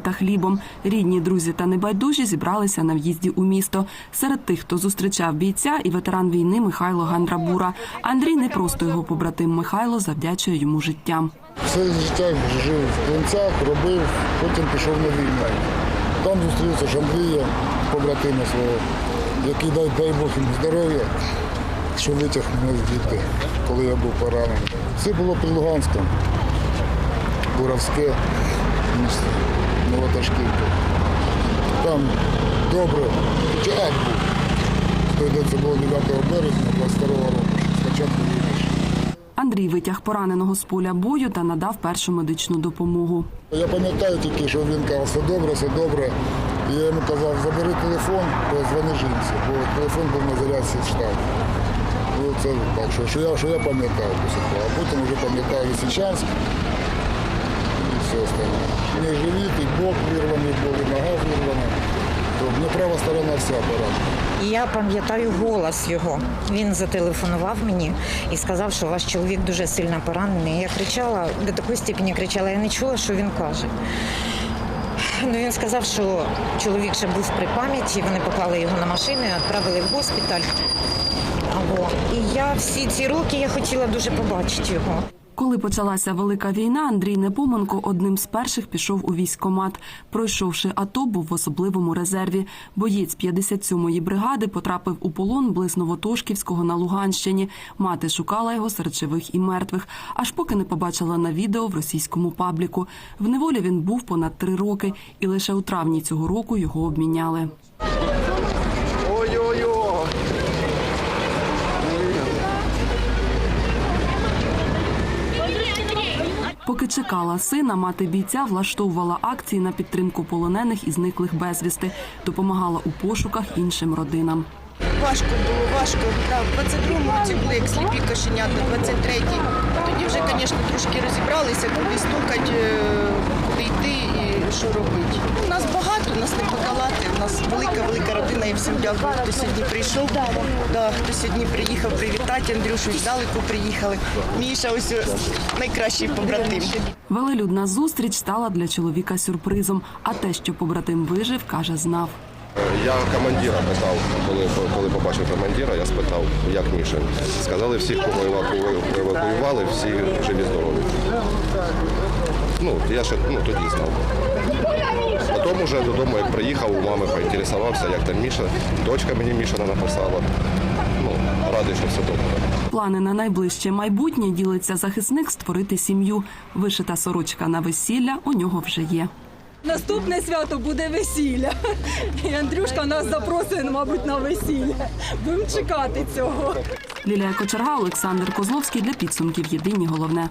та хлібом. Рідні, друзі та небайдужі зібралися на в'їзді у місто. Серед тих, хто зустрічав бійця, і ветеран війни Михайло Гандрабура. Андрій не просто його побратим Михайло завдячує йому життям. Все життя жив в Клинцях, робив, потім пішов на війну. Там зустрівся з побратима свого, який дай, дай Бог йому здоров'я, що витяг мене звідти, коли я був поранений. Це було під Луганськом, Буравське, місто, Новоташківка. Там добре, хоча ад був. Це було 9 березня 22 року, спочатку війни. Андрій витяг пораненого з поля бою та надав першу медичну допомогу. Я пам'ятаю тільки, що він казав, все добре, все добре. І я йому казав, забери телефон, позвони жінці, бо телефон був на зарядці в штабі. Ну, це так, що, що я, що я пам'ятаю. А потім вже пам'ятаю Лисичанськ і все остальне. Мені живіт, і бок вирваний був, і нога вирвана. То мені права сторона вся поранена. І Я пам'ятаю голос його. Він зателефонував мені і сказав, що ваш чоловік дуже сильно поранений. Я кричала до такої степені кричала, я не чула, що він каже. Ну, він сказав, що чоловік ще був при пам'яті, вони поклали його на машину і відправили в госпіталь. Або. І я всі ці роки я хотіла дуже побачити його. Коли почалася велика війна, Андрій Непоменко одним з перших пішов у військкомат. Пройшовши АТО, був в особливому резерві. Боєць 57-ї бригади потрапив у полон близ Новотошківського на Луганщині. Мати шукала його серед живих і мертвих, аж поки не побачила на відео в російському пабліку. В неволі він був понад три роки, і лише у травні цього року його обміняли. Ой-ой-ой! Поки чекала сина, мати бійця влаштовувала акції на підтримку полонених і зниклих безвісти, допомагала у пошуках іншим родинам. Важко було, важко. В 22-му ці були як сліпі кошенята, 23-й. Тоді вже, звісно, трошки розібралися, куди стукати, е, куди йти і що робити. У нас багато, нас не подолати. У нас велика-велика родина, я всім дякую, хто сьогодні прийшов. Да, хто сьогодні приїхав привітати, Андрюшу здалеку приїхали. Міша ось е, найкращий побратим. Велелюдна зустріч стала для чоловіка сюрпризом. А те, що побратим вижив, каже, знав. Я командира питав, коли, коли побачив командира, я спитав, як Мішин. Сказали, всіх, кого еваку- евакуювали, всі живі здорові. Ну, я ще ну, тоді знав. Потім вже додому, як приїхав, у мами поінтересувався, як там Міша. Дочка мені Мішина написала. Ну, радий, що все добре. Плани на найближче майбутнє ділиться захисник створити сім'ю. Вишита сорочка на весілля у нього вже є. Наступне свято буде весілля. І Андрюшка нас запросить, мабуть, на весілля. Будемо чекати цього. Лілія Кочерга, Олександр Козловський для підсумків. Єдині головне.